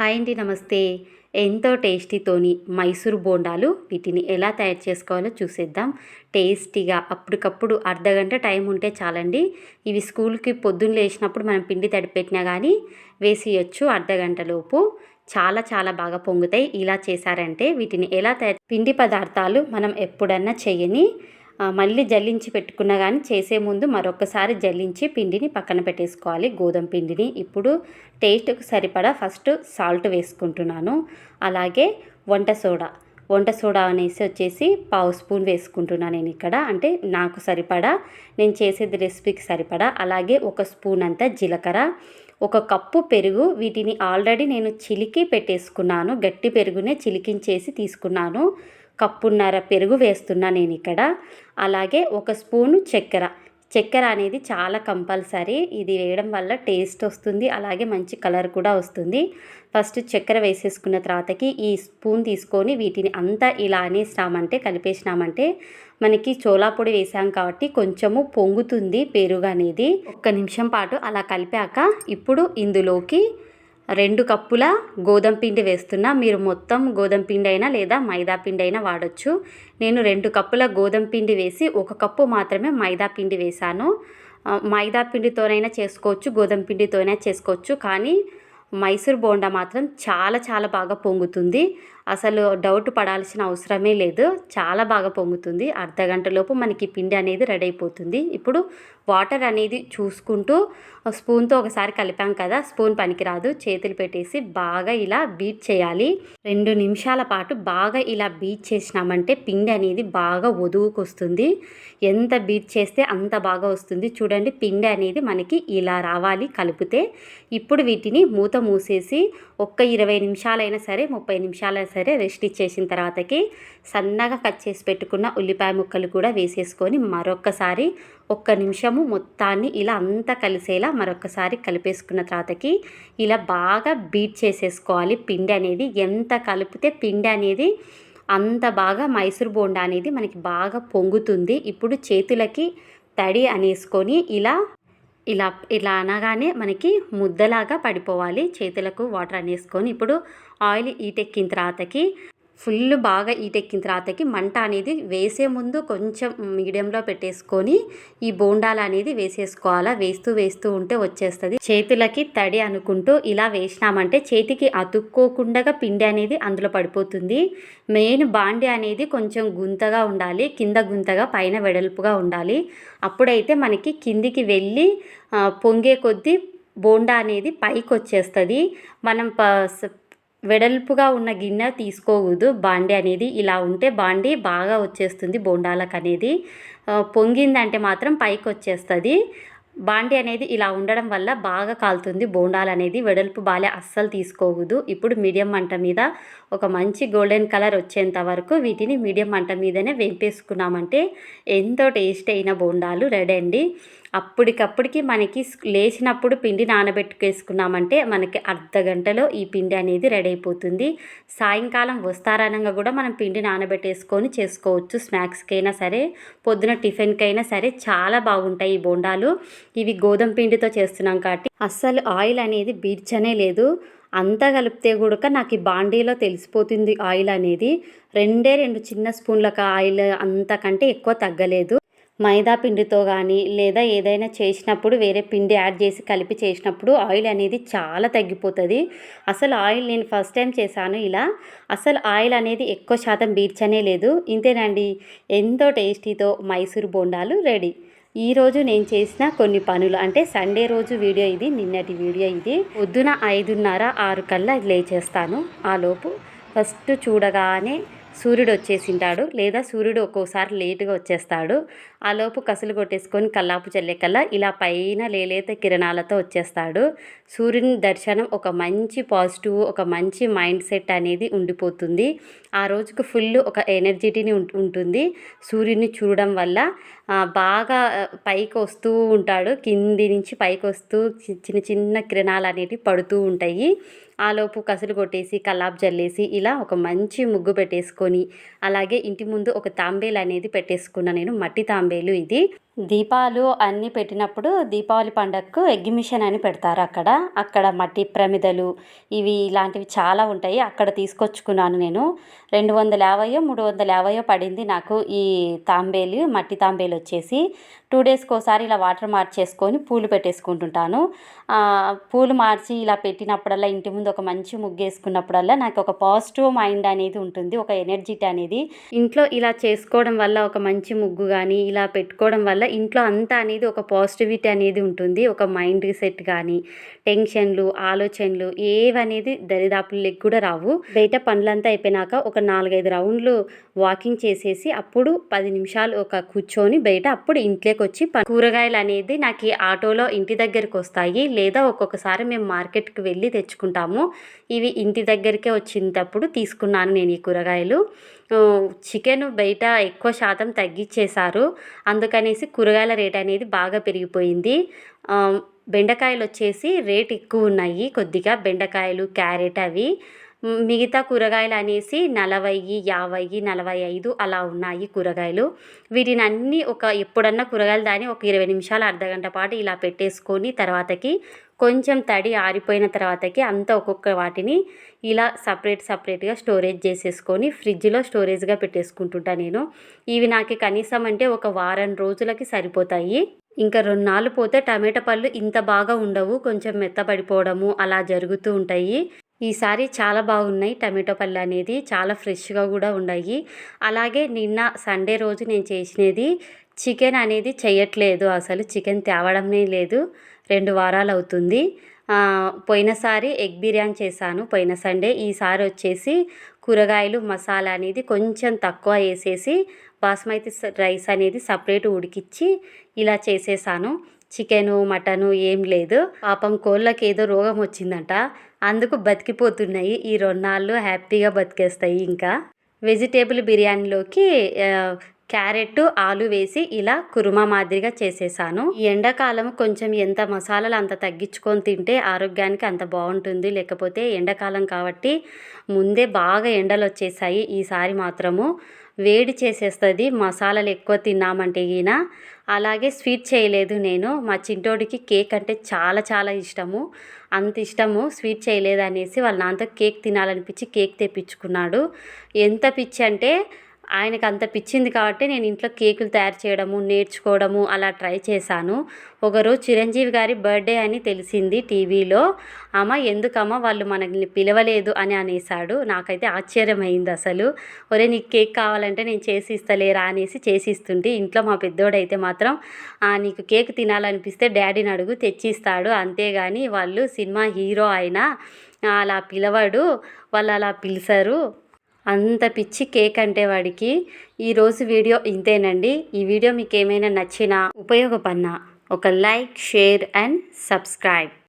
Hi అండి నమస్తే. ఎంతో టేస్టీతోని మైసూర్ బోండాలు వీటిని ఎలా తయారు చేసుకోవాలో చూసేద్దాం. టేస్టీగా అప్పటికప్పుడు అర్ధగంట టైం ఉంటే చాలండి. ఇవి స్కూల్కి పొద్దున్న లేచినప్పుడు మనం పిండి తడిపెట్టినా కానీ వేసేయచ్చు అర్ధగంటలోపు చాలా చాలా బాగా పొంగుతాయి. ఇలా చేశారంటే వీటిని ఎలా తయారు పిండి పదార్థాలు మనం ఎప్పుడన్నా చేయని మళ్ళీ జల్లించి పెట్టుకున్నా కానీ చేసే ముందు మరొకసారి జల్లించి పిండిని పక్కన పెట్టేసుకోవాలి. గోధుమ పిండిని ఇప్పుడు టేస్ట్కి సరిపడా ఫస్ట్ సాల్ట్ వేసుకుంటున్నాను. అలాగే వంట సోడా. వంట సోడా అనేసి వచ్చేసి పావు స్పూన్ వేసుకుంటున్నాను నేను ఇక్కడ. అంటే నాకు సరిపడా నేను చేసేది రెసిపీకి సరిపడా. అలాగే ఒక స్పూన్ అంతా జీలకర్ర. ఒక కప్పు పెరుగు వీటిని ఆల్రెడీ నేను చిలికి పెట్టేసుకున్నాను. గట్టి పెరుగునే చిలికించేసి తీసుకున్నాను. కప్పున్నర పెరుగు వేస్తున్నా నేను ఇక్కడ అలాగే ఒక స్పూను చక్కెర. చక్కెర అనేది చాలా కంపల్సరీ. ఇది వేయడం వల్ల టేస్ట్ వస్తుంది. అలాగే మంచి కలర్ కూడా వస్తుంది. ఫస్ట్ చక్కెర వేసేసుకున్న తర్వాతకి ఈ స్పూన్ తీసుకొని వీటిని అంతా ఇలా అనేసినామంటే కలిపేసినామంటే మనకి చోలా పొడి వేసాం కాబట్టి కొంచెము పొంగుతుంది పెరుగు అనేది ఒక్క నిమిషం పాటు అలా కలిపాక ఇప్పుడు ఇందులోకి రెండు కప్పుల గోధుమ పిండి వేస్తున్నా. మీరు మొత్తం గోధుమ పిండి అయినా లేదా మైదా పిండి అయినా వాడచ్చు. నేను రెండు కప్పుల గోధుమ పిండి వేసి ఒక కప్పు మాత్రమే మైదా పిండి వేశాను. మైదా పిండితోనైనా చేసుకోవచ్చు గోధుమ పిండితోనైనా చేసుకోవచ్చు. కానీ మైసూర్ బోండా మాత్రం చాలా చాలా బాగా పొంగుతుంది. అసలు డౌట్ పడాల్సిన అవసరమే లేదు. చాలా బాగా పొంగుతుంది. అర్ధ గంటలోపు మనకి పిండి అనేది రెడీ అయిపోతుంది. ఇప్పుడు వాటర్ అనేది చూసుకుంటూ స్పూన్తో ఒకసారి కలిపాం కదా స్పూన్ పనికిరాదు. చేతులు పెట్టేసి బాగా ఇలా బీట్ చేయాలి. రెండు నిమిషాల పాటు బాగా ఇలా బీట్ చేసినామంటే పిండి అనేది బాగా వదువుకొస్తుంది ఎంత బీట్ చేస్తే అంత బాగా వస్తుంది. చూడండి పిండి అనేది మనకి ఇలా రావాలి కలిపితే. ఇప్పుడు వీటిని మూత మూసేసి ఒక్క ఇరవై నిమిషాలైనా సరే ముప్పై నిమిషాలైనా సరే రెస్ట్ ఇచ్చేసిన తర్వాతకి సన్నగా కట్ చేసి పెట్టుకున్న ఉల్లిపాయ ముక్కలు కూడా వేసేసుకొని మరొక్కసారి ఒక్క నిమిషము మొత్తాన్ని ఇలా అంతా కలిసేలా మరొకసారి కలిపేసుకున్న తర్వాతకి ఇలా బాగా బీట్ చేసేసుకోవాలి. పిండి అనేది ఎంత కలిపితే పిండి అనేది అంత బాగా మైసూర్ బోండా అనేది మనకి బాగా పొంగుతుంది. ఇప్పుడు చేతులకి తడి అనేసుకొని ఇలా ఇలా ఇలా అనగానే మనకి ముద్దలాగా పడిపోవాలి. చేతులకు వాటర్ అనేసుకొని ఇప్పుడు ఆయిల్ ఈటెక్కిన తర్వాతకి ఫుల్ బాగా ఈటెక్కిన తర్వాతకి మంట అనేది వేసే ముందు కొంచెం మీడియంలో పెట్టేసుకొని ఈ బోండాలు అనేది వేసేసుకోవాలా? వేస్తూ వేస్తూ ఉంటే వచ్చేస్తుంది. చేతులకి తడి అనుకుంటూ ఇలా వేసినామంటే చేతికి అతుక్కోకుండా పిండి అనేది అందులో పడిపోతుంది. మెయిన్ బాండి అనేది కొంచెం గుంతగా ఉండాలి. కింద గుంతగా పైన వెడల్పుగా ఉండాలి. అప్పుడైతే మనకి కిందికి వెళ్ళి పొంగే కొద్దీ బోండా అనేది పైకి వచ్చేస్తుంది మనం ప స- వెడల్పుగా ఉన్న గిన్నె తీసుకోకూడదు. బాండి అనేది ఇలా ఉంటే బాండి బాగా వచ్చేస్తుంది బోండాలకు అనేది. పొంగిందంటే మాత్రం పైకి వచ్చేస్తుంది. బాండి అనేది ఇలా ఉండడం వల్ల బాగా కాలుతుంది. బోండాలు అనేది వెడల్పు బాలే అస్సలు తీసుకోకూడదు. ఇప్పుడు మీడియం మంట మీద ఒక మంచి గోల్డెన్ కలర్ వచ్చేంత వరకు వీటిని మీడియం మంట మీదనే వేపేసుకున్నామంటే ఎంతో టేస్ట్ అయిన బోండాలు రెడీ అండి. అప్పటికప్పటికి మనకి లేచినప్పుడు పిండి నానబెట్టుకేసుకున్నామంటే మనకి అర్ధ గంటలో ఈ పిండి అనేది రెడీ అయిపోతుంది సాయంకాలం వస్తారనంగా కూడా మనం పిండి నానబెట్టేసుకొని చేసుకోవచ్చు స్నాక్స్కైనా సరే పొద్దున టిఫిన్కైనా సరే చాలా బాగుంటాయి ఈ బోండాలు. ఇవి గోధుమ పిండితో చేస్తున్నాం కాబట్టి అస్సలు ఆయిల్ అనేది బీడ్చనే లేదు. అంతా కలిపితే కూడా నాకు ఈ బాండీలో తెలిసిపోతుంది ఆయిల్ అనేది. రెండే రెండు చిన్న స్పూన్లకు ఆయిల్ అంతకంటే ఎక్కువ తగ్గలేదు. మైదా పిండితో కానీ లేదా ఏదైనా చేసినప్పుడు వేరే పిండి యాడ్ చేసి కలిపి చేసినప్పుడు ఆయిల్ అనేది చాలా తగ్గిపోతుంది. అసలు ఆయిల్ నేను ఫస్ట్ టైం చేశాను ఇలా. అసలు ఆయిల్ అనేది ఎక్కువ శాతం బీర్చనే లేదు. ఇంతేనండి ఎంతో టేస్టీతో మైసూర్ బోండాలు రెడీ. ఈరోజు నేను చేసిన కొన్ని పనులు అంటే సండే రోజు వీడియో ఇది నిన్నటి వీడియో ఇది. పొద్దున ఐదున్నర ఆరు కల్లా లేచేస్తాను. ఆలోపు ఫస్ట్ చూడగానే సూర్యుడు వచ్చేసింటాడు లేదా సూర్యుడు ఒక్కోసారి లేటుగా వచ్చేస్తాడు. ఆ లోపు కసులు కొట్టేసుకొని కల్లాపు చల్లే కల్లా ఇలా పైన లేలేత కిరణాలతో వచ్చేస్తాడు. సూర్యుని దర్శనం ఒక మంచి పాజిటివ్ ఒక మంచి మైండ్ సెట్ అనేది ఉండిపోతుంది. ఆ రోజుకు ఫుల్ ఒక ఎనర్జీటీని ఉంటుంది. సూర్యుని చూడడం వల్ల బాగా పైకి వస్తూ ఉంటాడు. కింది నుంచి పైకి వస్తూ చి- చిన్న చిన్న కిరణాలు అనేటివి పడుతూ ఉంటాయి. ఆలోపు కసులు కొట్టేసి కల్లాపు జల్లేసి ఇలా ఒక మంచి ముగ్గు పెట్టేసుకొని అలాగే ఇంటి ముందు ఒక తాంబేలు అనేది పెట్టేసుకున్నా నేను. మట్టి తాంబేలు ఇది. దీపాలు అన్నీ పెట్టినప్పుడు దీపావళి పండగకు ఎగ్జిబిషన్ అని పెడతారు అక్కడ. అక్కడ మట్టి ప్రమిదలు ఇవి ఇలాంటివి చాలా ఉంటాయి. అక్కడ తీసుకొచ్చుకున్నాను నేను. రెండు వందల యాభైయో మూడు వందల యాభైయో పడింది నాకు ఈ తాంబేలు మట్టి తాంబేలు వచ్చేసి. టూ డేస్కి ఒకసారి ఇలా వాటర్ మార్చేసుకొని పూలు పెట్టేసుకుంటుంటాను. పూలు మార్చి ఇలా పెట్టినప్పుడల్లా ఇంటి ముందు ఒక మంచి ముగ్గు వేసుకున్నప్పుడల్లా నాకు ఒక పాజిటివ్ మైండ్ అనేది ఉంటుంది ఒక ఎనర్జిటీ అనేది. ఇంట్లో ఇలా చేసుకోవడం వల్ల ఒక మంచి ముగ్గు కానీ ఇలా పెట్టుకోవడం వల్ల ఇంట్లో అంతా అనేది ఒక పాజిటివిటీ అనేది ఉంటుంది. ఒక మైండ్ సెట్ కానీ టెన్షన్లు ఆలోచనలు ఏవనేది దరిదాపులకి కూడా రావు. బయట పనులంతా అయిపోయినాక ఒక నాలుగైదు రౌండ్లు వాకింగ్ చేసేసి అప్పుడు పది నిమిషాలు ఒక కూర్చొని బయట అప్పుడు ఇంట్లోకి వచ్చి కూరగాయలు అనేది నాకు ఆటోలో ఇంటి దగ్గరికి వస్తాయి. లేదా ఒక్కొక్కసారి మేము మార్కెట్కి వెళ్ళి తెచ్చుకుంటాము. ఇవి ఇంటి దగ్గరికే వచ్చినప్పుడు తీసుకున్నాను నేను ఈ కూరగాయలు. చికెన్ బయట ఎక్కువ శాతం తగ్గించేశారు అందుకనేసి కూరగాయల రేట్ అనేది బాగా పెరిగిపోయింది. బెండకాయలు వచ్చేసి రేట్ ఎక్కువ ఉన్నాయి కొద్దిగా. బెండకాయలు క్యారెట్ అవి. మిగతా కూరగాయలు అనేసి నలభై యాభై నలభై ఐదు అలా ఉన్నాయి కూరగాయలు. వీటిని అన్నీ ఒక ఎప్పుడన్నా కూరగాయలు దాని ఒక ఇరవై నిమిషాలు అర్ధగంట పాటు ఇలా పెట్టేసుకొని తర్వాతకి కొంచెం తడి ఆరిపోయిన తర్వాతకి అంతా ఒక్కొక్క వాటిని ఇలా సపరేట్ సపరేట్గా స్టోరేజ్ చేసేసుకొని ఫ్రిడ్జ్లో స్టోరేజ్గా పెట్టేసుకుంటుంటా నేను. ఇవి నాకు కనీసం అంటే ఒక వారం రోజులకి సరిపోతాయి. ఇంకా రెండు నాళ్ళు పోతే టమాటా పళ్ళు ఇంత బాగా ఉండవు కొంచెం మెత్తపడిపోవడము అలా జరుగుతూ ఉంటాయి. ఈసారి చాలా బాగున్నాయి. టమాటో పళ్ళు అనేది చాలా ఫ్రెష్గా కూడా ఉన్నాయి. అలాగే నిన్న సండే రోజు నేను చేసినది చికెన్ అనేది చేయట్లేదు. అసలు చికెన్ తేవడమే లేదు. రెండు వారాలు అవుతుంది. పోయినసారి ఎగ్ బిర్యానీ చేశాను. పోయిన సండే ఈసారి వచ్చేసి కూరగాయలు మసాలా అనేది కొంచెం తక్కువ వేసేసి బాస్మతి రైస్ అనేది సపరేట్ ఉడికిచ్చి ఇలా చేసేసాను. చికెను మటను ఏం లేదు. పాపం కోళ్ళకి ఏదో రోగం వచ్చిందంట. అందుకు బతికిపోతున్నాయి. ఈ రెండు నాళ్ళు హ్యాపీగా బతికేస్తాయి ఇంకా. వెజిటేబుల్ బిర్యానీలోకి క్యారెట్ ఆలు వేసి ఇలా కురుమా మాదిరిగా చేసేసాను. ఎండాకాలం కొంచెం ఎంత మసాలాలు అంత తగ్గించుకొని తింటే ఆరోగ్యానికి అంత బాగుంటుంది. లేకపోతే ఎండాకాలం కాబట్టి ముందే బాగా ఎండలు వచ్చేసాయి ఈసారి మాత్రము వేడి చేసేస్తుంది మసాలాలు ఎక్కువ తిన్నామంటే ఈయన. అలాగే స్వీట్ చేయలేదు నేను. మా చింటోడికి కేక్ అంటే చాలా చాలా ఇష్టము. అంత ఇష్టము స్వీట్ చేయలేదు అనేసి వాళ్ళ నాన్నతో కేక్ తినాలనిపించి కేక్ తెప్పించుకున్నాడు. ఎంత పిచ్చి అంటే ఆయనకు అంత పిచ్చింది కాబట్టి నేను ఇంట్లో కేకులు తయారు చేయడము నేర్చుకోవడము అలా ట్రై చేశాను. ఒకరోజు చిరంజీవి గారి బర్త్డే అని తెలిసింది టీవీలో. అమ్మ ఎందుకమ్మ వాళ్ళు మనల్ని పిలవలేదు అని అనేసాడు నాకైతే ఆశ్చర్యమైంది అసలు. ఒరే నీకు కేక్ కావాలంటే నేను చేసి ఇస్తలేరా అనేసి చేసి ఇస్తుంటే ఇంట్లో మా పెద్దోడైతే మాత్రం నీకు కేక్ తినాలనిపిస్తే డాడీని అడుగు తెచ్చిస్తాడు. అంతేగాని వాళ్ళు సినిమా హీరో అయినా అలా పిలవడు వాళ్ళు అలా పిలిచారు అంత పిచ్చి కేక్ అంటే వాడికి ఈరోజు వీడియో ఇంతేనండి. ఈ వీడియో మీకు ఏమైనా నచ్చినా ఉపయోగపడినా ఒక లైక్ షేర్ అండ్ సబ్స్క్రైబ్.